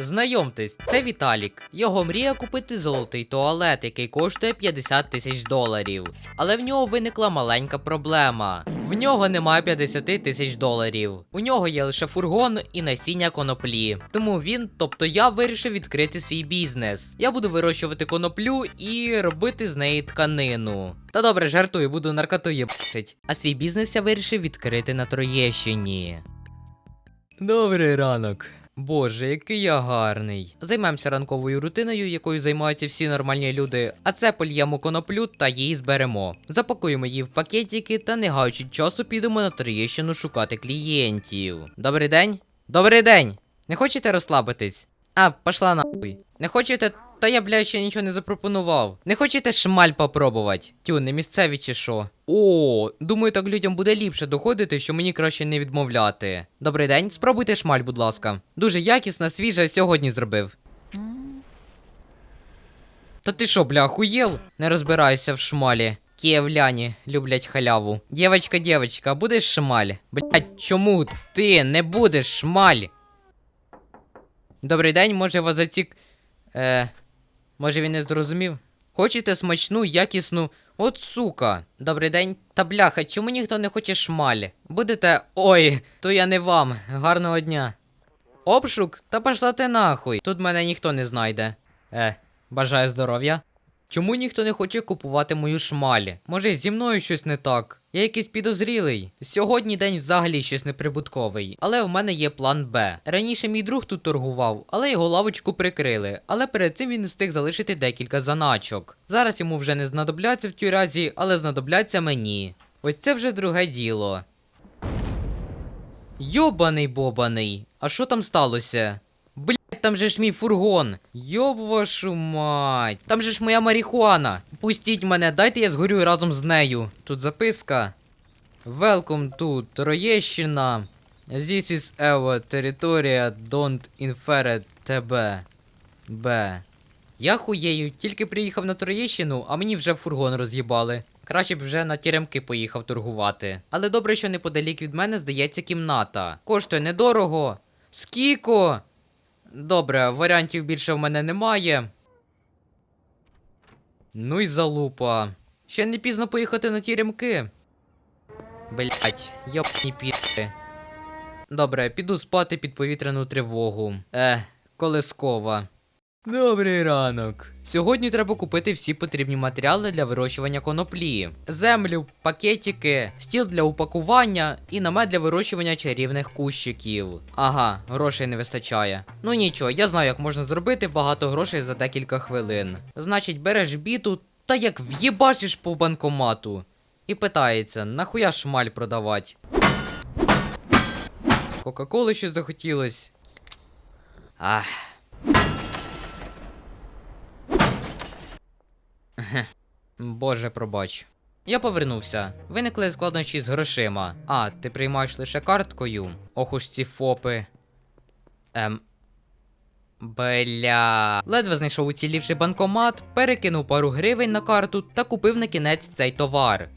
Знайомтесь, це Віталік. Його мрія купити золотий туалет, який коштує 50 тисяч доларів. Але в нього виникла маленька проблема. В нього немає 50 тисяч доларів. У нього є лише фургон і насіння коноплі. Тому він, тобто я, вирішив відкрити свій бізнес. Я буду вирощувати коноплю і робити з неї тканину. Та добре, жартую, буду наркоту єбачить. А свій бізнес я вирішив відкрити на Троєщині. Добрий ранок. Боже, який я гарний. Займемося ранковою рутиною, якою займаються всі нормальні люди. А це польємо коноплю та її зберемо. Запакуємо її в пакетики та не гаючи часу підемо на Троєщину шукати клієнтів. Добрий день. Добрий день. Не хочете розслабитись? А, пошла нахуй. Не хочете. Та я, блядь, ще нічого не запропонував. Не хочете шмаль попробувати? Тю, не місцеві чи що? О, думаю, так людям буде ліпше доходити, що мені краще не відмовляти. Добрий день, спробуйте шмаль, будь ласка. Дуже якісна, свіжа, сьогодні зробив. Та ти що, бля, охуєл? Не розбирайся в шмалі. Київляні люблять халяву. Дівочка, дівочка, будеш шмаль? Блять, чому ти не будеш шмаль? Добрий день, може вас зацік. Е. Може він не зрозумів? Хочете смачну, якісну. От сука. Добрий день. Та бляха, чому ніхто не хоче шмаль? Будете. Ой, то я не вам. Гарного дня. Обшук? Та пошла ти нахуй. Тут мене ніхто не знайде. Е, бажаю здоров'я. Чому ніхто не хоче купувати мою шмаль? Може, зі мною щось не так? Я якийсь підозрілий. Сьогодні день взагалі щось неприбутковий. Але в мене є план Б. Раніше мій друг тут торгував, але його лавочку прикрили. Але перед цим він встиг залишити декілька заначок. Зараз йому вже не знадобляться в тюразі, але знадобляться мені. Ось це вже друге діло. Йобаний бобаний. А що там сталося? Там же ж мій фургон. Йоб вашу мать. Там же ж моя марихуана. Пустіть мене, дайте я згорю разом з нею. Тут записка. Welcome to Троєщина. This is our територія, don't infer тебе. Б. Я хуєю, тільки приїхав на Троєщину, а мені вже фургон роз'їбали. Краще б вже на тіремки поїхав торгувати. Але добре, що неподалік від мене здається кімната. Коштує недорого. Скіко? Добре, варіантів більше в мене немає. Ну й залупа. Ще не пізно поїхати на ті рямки. Блять, йопні піти. Добре, піду спати під повітряну тривогу. Е, колескова. Добрий ранок. Сьогодні треба купити всі потрібні матеріали для вирощування коноплі: землю, пакетики, стіл для упакування і намет для вирощування чарівних кущиків. Ага, грошей не вистачає. Ну нічого, я знаю, як можна зробити багато грошей за декілька хвилин. Значить, береш біту та як в'єбашиш по банкомату. І питається, нахуя шмаль продавать? Кока-коли щось захотілось. Ах. Боже, пробач. Я повернувся. Виникли складнощі з грошима. А, ти приймаєш лише карткою. Ох уж ці фопи. Ем. Бля. Ледве знайшов уцілівший банкомат, перекинув пару гривень на карту та купив на кінець цей товар.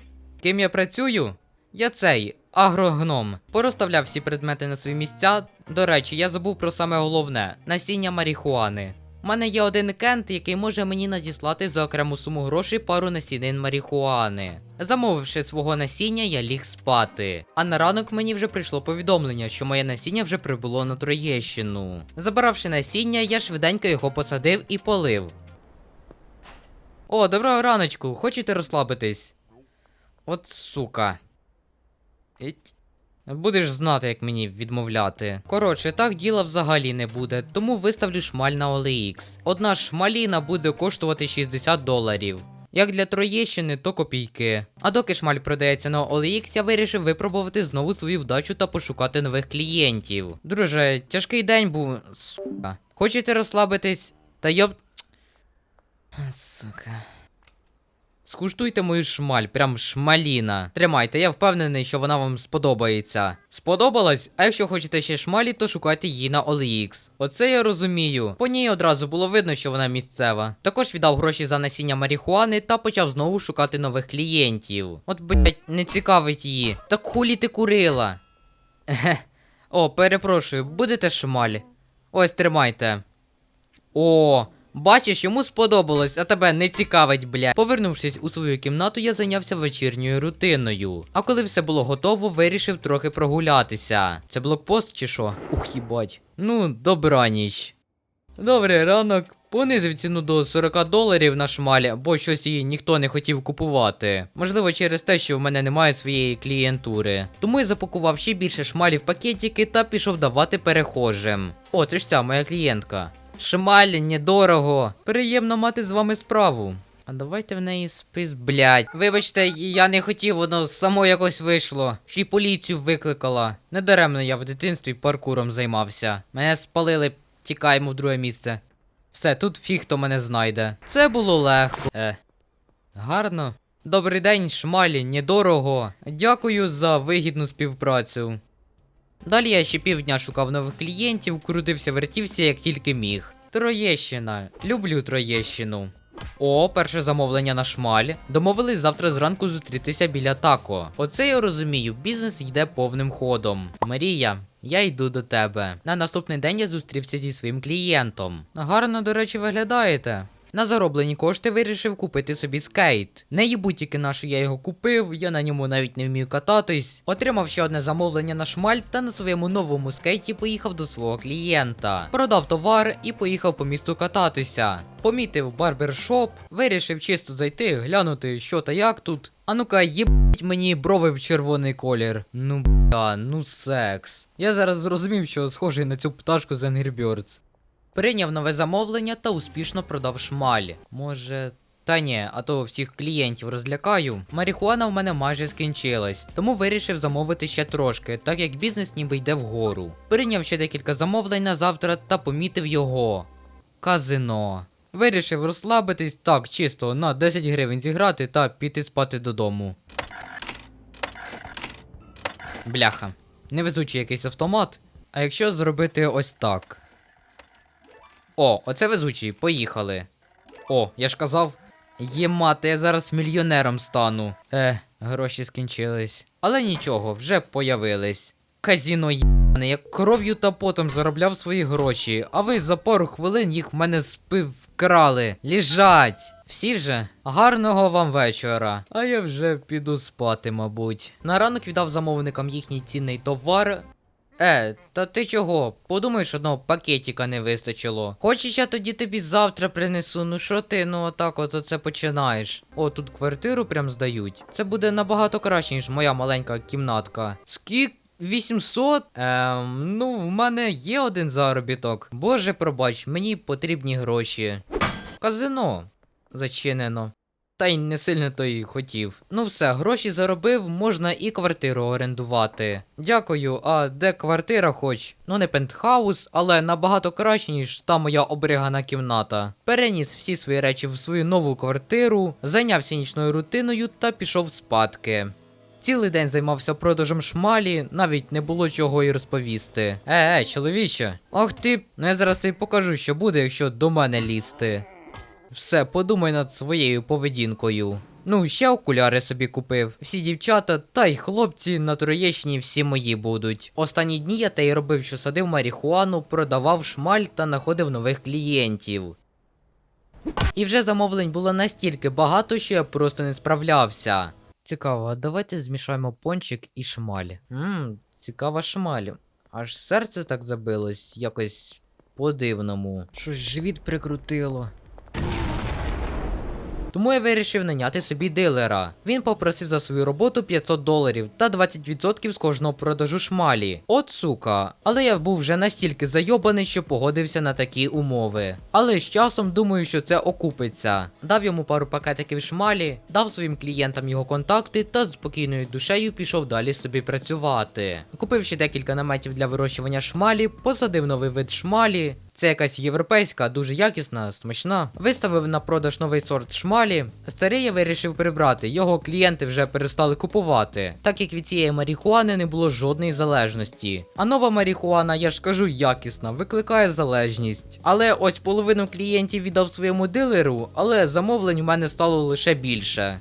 Ким я працюю? Я цей агрогном. Порозставляв всі предмети на свої місця. До речі, я забув про саме головне насіння марихуани. У мене є один кент, який може мені надіслати за окрему суму грошей пару насінин марихуани. Замовивши свого насіння, я ліг спати. А на ранок мені вже прийшло повідомлення, що моє насіння вже прибуло на Троєщину. Забравши насіння, я швиденько його посадив і полив. О, доброго раночку, хочете розслабитись? От сука. Іть. Будеш знати, як мені відмовляти. Коротше, так діла взагалі не буде, тому виставлю шмаль на OLX. Одна шмаліна буде коштувати 60 доларів. Як для Троєщини, то копійки. А доки шмаль продається на OLX, я вирішив випробувати знову свою вдачу та пошукати нових клієнтів. Друже, тяжкий день був. Сука. Хочете розслабитись? Та йоб. Сука. Скуштуйте мою шмаль, прям шмаліна. Тримайте, я впевнений, що вона вам сподобається. Сподобалась? А якщо хочете ще шмалі, то шукайте її на OLX. Оце я розумію. По ній одразу було видно, що вона місцева. Також віддав гроші за насіння марихуани та почав знову шукати нових клієнтів. От, блять, не цікавить її. Так хулі ти курила. Ехе. О, перепрошую, будете шмаль? Ось тримайте. О, бачиш, йому сподобалось, а тебе не цікавить, бля. Повернувшись у свою кімнату, я зайнявся вечірньою рутиною. А коли все було готово, вирішив трохи прогулятися. Це блокпост чи що? Ух, їбать. Ну, добраніч. Добрий ранок. Понизив ціну до 40 доларів на шмаль, бо щось її ніхто не хотів купувати. Можливо, через те, що в мене немає своєї клієнтури. Тому я запакував ще більше шмалів пакетики та пішов давати перехожим. О, це ж ця моя клієнтка. Шмаль, недорого. Приємно мати з вами справу. А давайте в неї спис, блядь. Вибачте, я не хотів, воно само якось вийшло. Ще й поліцію викликала. Недаремно я в дитинстві паркуром займався. Мене спалили, тікаємо в друге місце. Все, тут фіг хто мене знайде. Це було легко. Е. Гарно. Добрий день, шмалі, недорого. Дякую за вигідну співпрацю. Далі я ще півдня шукав нових клієнтів, крутився, вертівся як тільки міг. Троєщина. Люблю Троєщину. О, перше замовлення на шмаль. Домовились завтра зранку зустрітися біля тако. Оце я розумію, бізнес йде повним ходом. Марія, я йду до тебе. На наступний день я зустрівся зі своїм клієнтом. Гарно, до речі, виглядаєте. На зароблені кошти вирішив купити собі скейт. Не їбу тільки на що я його купив, я на ньому навіть не вмію кататись. Отримав ще одне замовлення на шмаль та на своєму новому скейті поїхав до свого клієнта. Продав товар і поїхав по місту кататися. Помітив барбершоп, вирішив чисто зайти, глянути, що та як тут. А ну-ка, їбать мені брови в червоний колір. Ну бля, ну секс. Я зараз зрозумів, що схожий на цю пташку з Angry Birds. Прийняв нове замовлення та успішно продав шмаль. Може. Та ні, а то всіх клієнтів розлякаю. Марихуана в мене майже скінчилась, тому вирішив замовити ще трошки, так як бізнес ніби йде вгору. Прийняв ще декілька замовлень на завтра та помітив його. Казино. Вирішив розслабитись так, чисто на 10 гривень зіграти та піти спати додому. Бляха. Невезучий якийсь автомат. А якщо зробити ось так. О, оце везучий, поїхали. О, я ж казав. Ємати, я зараз мільйонером стану. Е, гроші скінчились. Але нічого, вже появились. Казіно єбане, як кров'ю та потом заробляв свої гроші, а ви за пару хвилин їх в мене спив вкрали. Ліжать! Всі вже? Гарного вам вечора. А я вже піду спати, мабуть. На ранок віддав замовникам їхній цінний товар. Е, та ти чого? Подумаєш, одного пакетика не вистачило. Хочеш, я тоді тобі завтра принесу. Ну що ти, ну отак от оце починаєш. О, тут квартиру прям здають. Це буде набагато краще, ніж моя маленька кімнатка. Скільки? 800? Ем, ну, в мене є один заробіток. Боже, пробач, мені потрібні гроші. Казино зачинено. Та й не сильно то й хотів. Ну все, гроші заробив, можна і квартиру орендувати. Дякую, а де квартира хоч? Ну не пентхаус, але набагато краще, ніж та моя оберігана кімната. Переніс всі свої речі в свою нову квартиру, зайнявся нічною рутиною та пішов спадки. Цілий день займався продажем шмалі, навіть не було чого й розповісти. Е, е, чоловіче. Ах ти, ну я зараз тобі покажу, що буде, якщо до мене лізти. Все, подумай над своєю поведінкою. Ну, ще окуляри собі купив. Всі дівчата та й хлопці на Троєщині всі мої будуть. Останні дні я те й робив, що садив марихуану, продавав шмаль та знаходив нових клієнтів. І вже замовлень було настільки багато, що я просто не справлявся. Цікаво, давайте змішаємо пончик і шмаль. Ммм, цікава шмаль. Аж серце так забилось, якось по-дивному. Щось живіт прикрутило. Тому я вирішив наняти собі дилера. Він попросив за свою роботу 500 доларів та 20% з кожного продажу шмалі. От сука. Але я був вже настільки зайобаний, що погодився на такі умови. Але з часом думаю, що це окупиться. Дав йому пару пакетиків шмалі, дав своїм клієнтам його контакти та з спокійною душею пішов далі собі працювати. Купив ще декілька наметів для вирощування шмалі, посадив новий вид шмалі. Це якась європейська, дуже якісна, смачна. Виставив на продаж новий сорт шмалі. Старий я вирішив прибрати, його клієнти вже перестали купувати, так як від цієї марихуани не було жодної залежності. А нова марихуана, я ж кажу, якісна, викликає залежність. Але ось половину клієнтів віддав своєму дилеру, але замовлень у мене стало лише більше.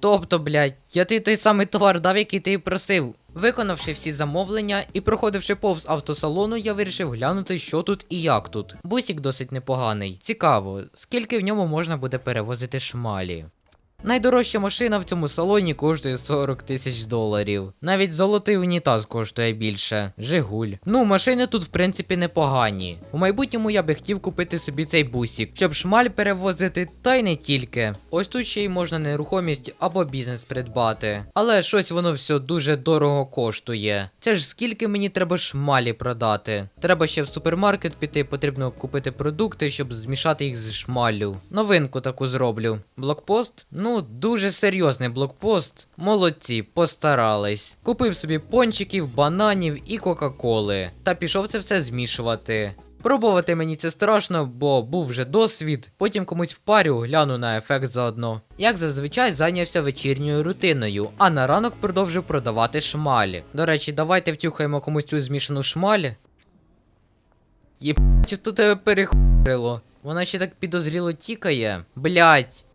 Тобто, блядь, я тобі той самий товар дав, який ти просив. Виконавши всі замовлення і проходивши повз автосалону, я вирішив глянути, що тут і як тут. Бусік досить непоганий. Цікаво, скільки в ньому можна буде перевозити шмалі. Найдорожча машина в цьому салоні коштує 40 тисяч доларів. Навіть золотий унітаз коштує більше. Жигуль. Ну, машини тут в принципі непогані. У майбутньому я би хотів купити собі цей бусік, щоб шмаль перевозити, та й не тільки. Ось тут ще й можна нерухомість або бізнес придбати. Але щось воно все дуже дорого коштує. Це ж скільки мені треба шмалі продати. Треба ще в супермаркет піти, потрібно купити продукти, щоб змішати їх з шмаллю. Новинку таку зроблю. Блокпост? Ну, дуже серйозний блокпост. Молодці, постарались. Купив собі пончиків, бананів і кока-коли. Та пішов це все змішувати. Пробувати мені це страшно, бо був вже досвід. Потім комусь впарю, гляну на ефект заодно. Як зазвичай зайнявся вечірньою рутиною, а на ранок продовжив продавати шмалі. До речі, давайте втюхаємо комусь цю змішану шмаль. Єп, чи то тебе перехурило? Вона ще так підозріло тікає. Блять.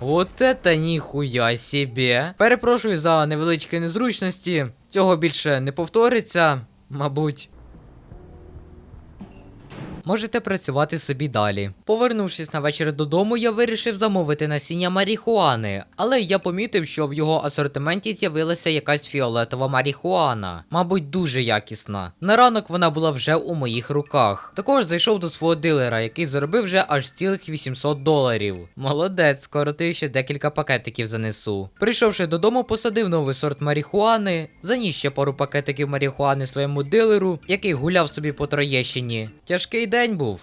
Вот это ніхуя себе. Перепрошую за невеличкі незручності. Цього більше не повториться, мабуть. Можете працювати собі далі. Повернувшись на вечір додому, я вирішив замовити насіння марихуани, але я помітив, що в його асортименті з'явилася якась фіолетова марихуана, мабуть, дуже якісна. На ранок вона була вже у моїх руках. Також зайшов до свого дилера, який заробив вже аж цілих 800 доларів. Молодець, скоро ти ще декілька пакетиків занесу. Прийшовши додому, посадив новий сорт марихуани, заніс ще пару пакетиків марихуани своєму дилеру, який гуляв собі по Троєщині. Тяжкий день був.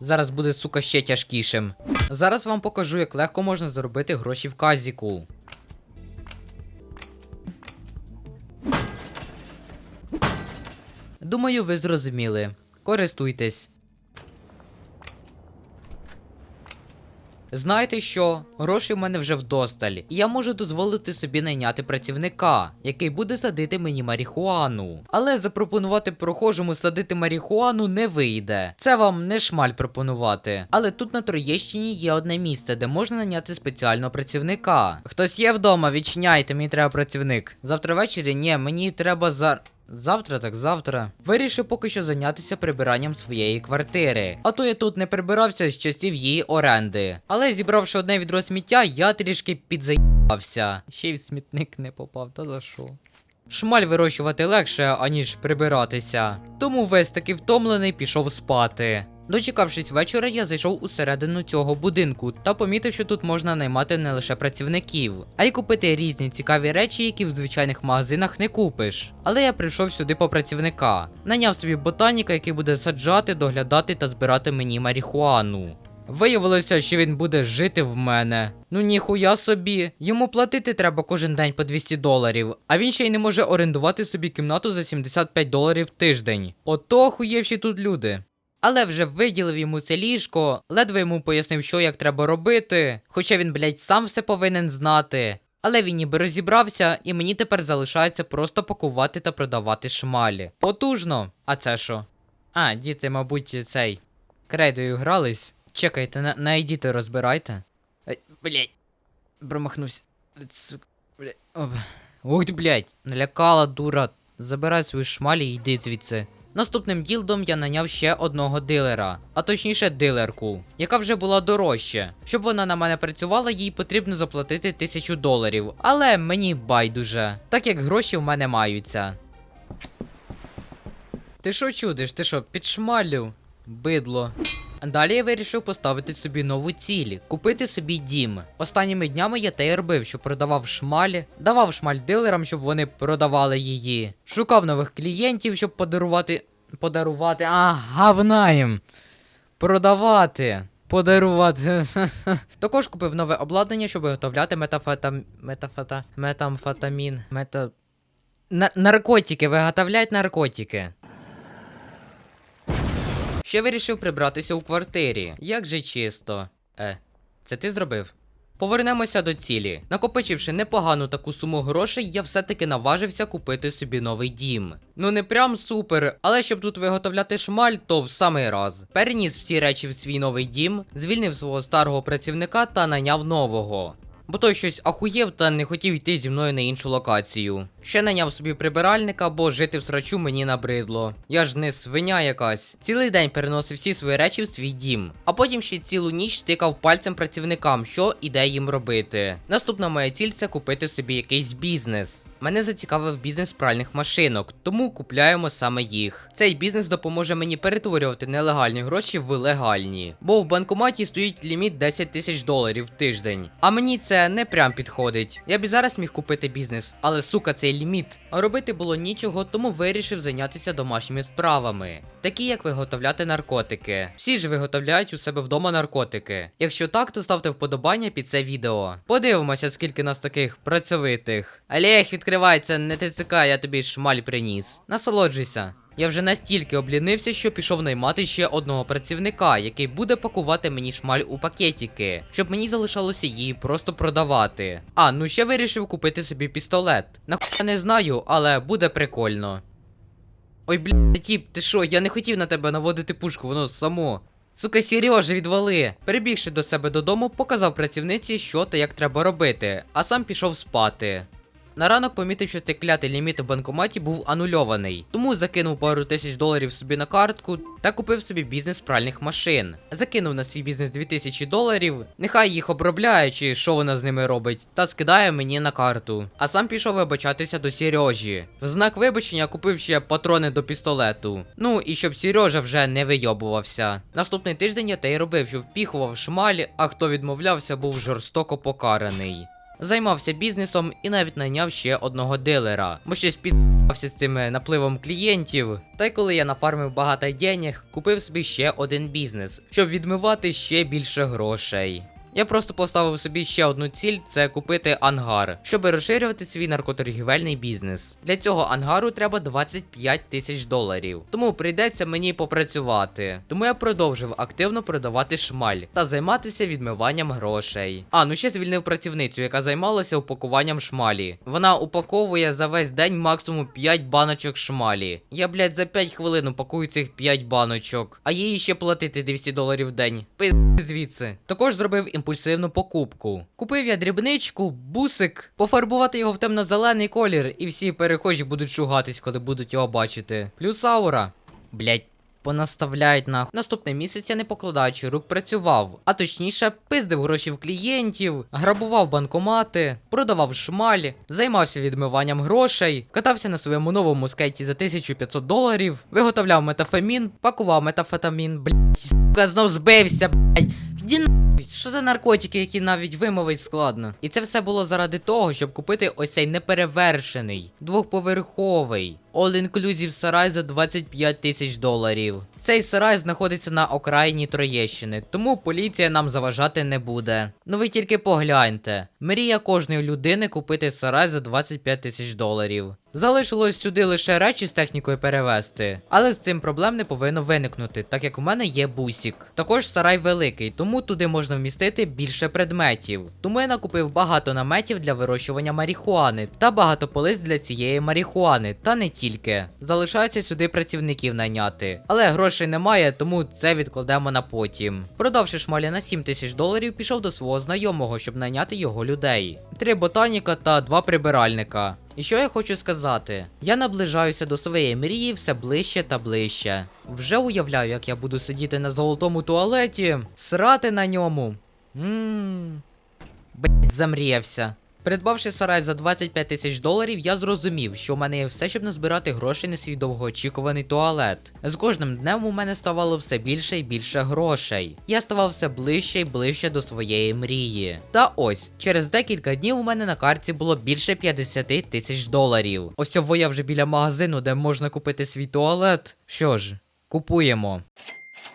Зараз буде, сука, ще тяжкішим. Зараз вам покажу, як легко можна заробити гроші в казіку. Думаю, ви зрозуміли. Користуйтесь. Знаєте що? Грошей в мене вже вдосталь, і я можу дозволити собі найняти працівника, який буде садити мені марихуану. Але запропонувати прохожому садити марихуану не вийде. Це вам не шмаль пропонувати. Але тут на Троєщині є одне місце, де можна найняти спеціального працівника. Хтось є вдома, відчиняйте, мені треба працівник. Завтра ввечері? Ні, мені треба за. Завтра так завтра. Вирішив поки що зайнятися прибиранням своєї квартири. А то я тут не прибирався з часів її оренди. Але зібравши одне відро сміття, я трішки підзаїбався. Ще й в смітник не попав, та за що? Шмаль вирощувати легше, аніж прибиратися. Тому весь таки втомлений пішов спати. Дочекавшись вечора, я зайшов усередину цього будинку та помітив, що тут можна наймати не лише працівників, а й купити різні цікаві речі, які в звичайних магазинах не купиш. Але я прийшов сюди по працівника, наняв собі ботаніка, який буде саджати, доглядати та збирати мені марихуану. Виявилося, що він буде жити в мене. Ну ніхуя собі. Йому платити треба кожен день по 200 доларів, а він ще й не може орендувати собі кімнату за 75 доларів тиждень. Ото охуєвші тут люди. Але вже виділив йому це ліжко, ледве йому пояснив, що як треба робити. Хоча він, блядь, сам все повинен знати. Але він ніби розібрався, і мені тепер залишається просто пакувати та продавати шмалі. Потужно. А це що? А, діти, мабуть, цей. Крейдою грались. Чекайте, на, на діти розбирайте. Ай, блядь. Промахнувся. Сука, блядь. Оп. Ух ти, блядь. Налякала дура. Забирай свої шмалі і йди звідси. Наступним ділдом я наняв ще одного дилера, а точніше дилерку, яка вже була дорожче. Щоб вона на мене працювала, їй потрібно заплатити тисячу доларів. Але мені байдуже, так як гроші в мене маються. Ти що чудиш? Ти що, підшмалю? Бидло. Далі я вирішив поставити собі нову ціль купити собі дім. Останніми днями я те й робив, що продавав шмаль, давав шмаль дилерам, щоб вони продавали її. Шукав нових клієнтів, щоб подарувати. Подарувати. А, гавна їм. Продавати. Подарувати. Також купив нове обладнання, щоб виготовляти метафетам... Метафета... Метамфетамін. Мета... На... Наркотики, виготовлять наркотики. Ще вирішив прибратися у квартирі. Як же чисто. Е, це ти зробив? Повернемося до цілі. Накопичивши непогану таку суму грошей, я все-таки наважився купити собі новий дім. Ну не прям супер, але щоб тут виготовляти шмаль, то в самий раз. Переніс всі речі в свій новий дім, звільнив свого старого працівника та найняв нового. Бо той щось ахуєв та не хотів йти зі мною на іншу локацію. Ще наняв собі прибиральника, бо жити в срачу мені набридло. Я ж не свиня якась. Цілий день переносив всі свої речі в свій дім, а потім ще цілу ніч тикав пальцем працівникам, що і де їм робити. Наступна моя ціль це купити собі якийсь бізнес. Мене зацікавив бізнес пральних машинок, тому купляємо саме їх. Цей бізнес допоможе мені перетворювати нелегальні гроші в легальні, бо в банкоматі стоїть ліміт 10 тисяч доларів в тиждень. А мені це не прям підходить. Я б і зараз міг купити бізнес, але сука, цей ліміт. А робити було нічого, тому вирішив зайнятися домашніми справами, такі як виготовляти наркотики. Всі ж виготовляють у себе вдома наркотики. Якщо так, то ставте вподобання під це відео. Подивимося, скільки нас таких працьовитих. Олег, відкривається, не ТЦК, я тобі шмаль приніс. Насолоджуйся. Я вже настільки облінився, що пішов наймати ще одного працівника, який буде пакувати мені шмаль у пакетики, щоб мені залишалося її просто продавати. А, ну ще вирішив купити собі пістолет. Нахуй я не знаю, але буде прикольно. Ой, блядь, тіп, ти що, я не хотів на тебе наводити пушку, воно само. Сука, Сережа, відвали. Перебігши до себе додому, показав працівниці, що та як треба робити, а сам пішов спати. На ранок помітив, що цей клятий ліміт в банкоматі був анульований, тому закинув пару тисяч доларів собі на картку та купив собі бізнес пральних машин. Закинув на свій бізнес 2000 доларів, нехай їх обробляє, чи що вона з ними робить, та скидає мені на карту. А сам пішов вибачатися до Сережі. В знак вибачення купив ще патрони до пістолету. Ну і щоб Сережа вже не вийобувався. Наступний тиждень я те й робив, що впіхував шмаль, а хто відмовлявся, був жорстоко покараний. Займався бізнесом і навіть найняв ще одного дилера, бо щось підпався з цим напливом клієнтів. Та й коли я нафармив багато денег, купив собі ще один бізнес, щоб відмивати ще більше грошей. Я просто поставив собі ще одну ціль це купити ангар, щоб розширювати свій наркоторгівельний бізнес. Для цього ангару треба 25 тисяч доларів. Тому прийдеться мені попрацювати. Тому я продовжив активно продавати шмаль та займатися відмиванням грошей. А ну ще звільнив працівницю, яка займалася упакуванням шмалі. Вона упаковує за весь день максимум 5 баночок шмалі. Я, блядь, за 5 хвилин упакую цих 5 баночок, а їй ще платити 200 доларів в день. Пи звідси. Також зробив імпульсивну покупку. Купив я дрібничку, бусик, пофарбувати його в темно-зелений колір, і всі перехожі будуть шугатись, коли будуть його бачити. Плюс аура. Блять. Понаставляють нахуй. Наступний місяць я не покладаючи рук працював, а точніше, пиздив гроші в клієнтів, грабував банкомати, продавав шмаль, займався відмиванням грошей, катався на своєму новому скейті за 1500 доларів, виготовляв метафемін, пакував метафетамін, блять, сука, знов збився, блять. Що за наркотики, які навіть вимовить складно? І це все було заради того, щоб купити ось цей неперевершений, двохповерховий, all-inclusive сарай за 25 тисяч доларів. Цей сарай знаходиться на окраїні Троєщини, тому поліція нам заважати не буде. Ну ви тільки погляньте. Мрія кожної людини купити сарай за 25 тисяч доларів. Залишилось сюди лише речі з технікою перевезти, але з цим проблем не повинно виникнути, так як у мене є бусік. Також сарай великий, тому туди можна вмістити більше предметів. Тому я накупив багато наметів для вирощування марихуани та багато полиць для цієї марихуани, та не тільки. Залишається сюди працівників найняти. Але грошей немає, тому це відкладемо на потім. Продавши шмалі на 7 тисяч доларів, пішов до свого знайомого, щоб найняти його людей. Три ботаніка та два прибиральника. І що я хочу сказати? Я наближаюся до своєї мрії все ближче та ближче. Вже уявляю, як я буду сидіти на золотому туалеті, срати на ньому. Ммм. Блять, замріявся. Придбавши сарай за 25 тисяч доларів, я зрозумів, що в мене є все, щоб назбирати грошей на свій довгоочікуваний туалет. З кожним днем у мене ставало все більше і більше грошей. Я ставав все ближче і ближче до своєї мрії. Та ось, через декілька днів у мене на карті було більше 50 тисяч доларів. Ось я вже біля магазину, де можна купити свій туалет. Що ж, купуємо.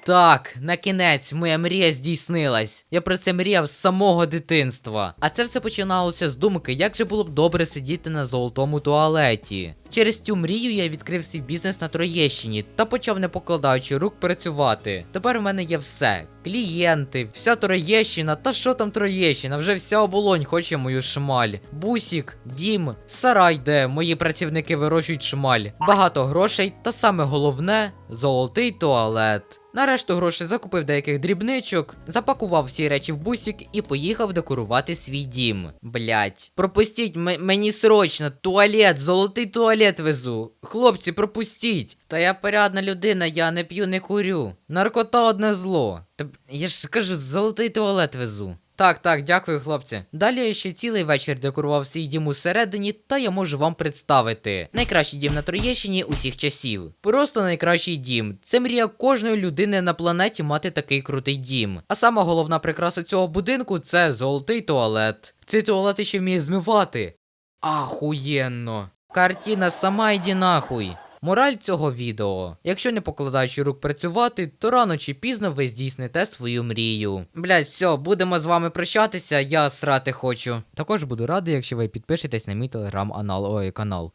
Так, на кінець моя мрія здійснилась. Я про це мріяв з самого дитинства. А це все починалося з думки, як же було б добре сидіти на золотому туалеті. Через цю мрію я відкрив свій бізнес на Троєщині та почав, не покладаючи рук, працювати. Тепер у мене є все: клієнти, вся Троєщина, та що там Троєщина, вже вся оболонь хоче мою шмаль. Бусік, дім, сарай, де мої працівники вирощують шмаль, багато грошей, та саме головне золотий туалет. Нарешту грошей закупив деяких дрібничок, запакував всі речі в бусик і поїхав декорувати свій дім. Блять, пропустіть мені срочно туалет, золотий туалет везу. Хлопці, пропустіть. Та я порядна людина, я не п'ю, не курю. Наркота одне зло. Та я ж кажу, золотий туалет везу. Так, так, дякую, хлопці. Далі я ще цілий вечір декорував свій дім усередині, та я можу вам представити. Найкращий дім на Троєщині усіх часів. Просто найкращий дім. Це мрія кожної людини на планеті мати такий крутий дім. А сама головна прикраса цього будинку це золотий туалет. Цей туалет ще вміє змивати. Ахуєнно. Картина сама йди нахуй. Мораль цього відео. Якщо не покладаючи рук працювати, то рано чи пізно ви здійсните свою мрію. Блять, все, будемо з вами прощатися, я срати хочу. Також буду радий, якщо ви підпишетесь на мій телеграм-анал канал.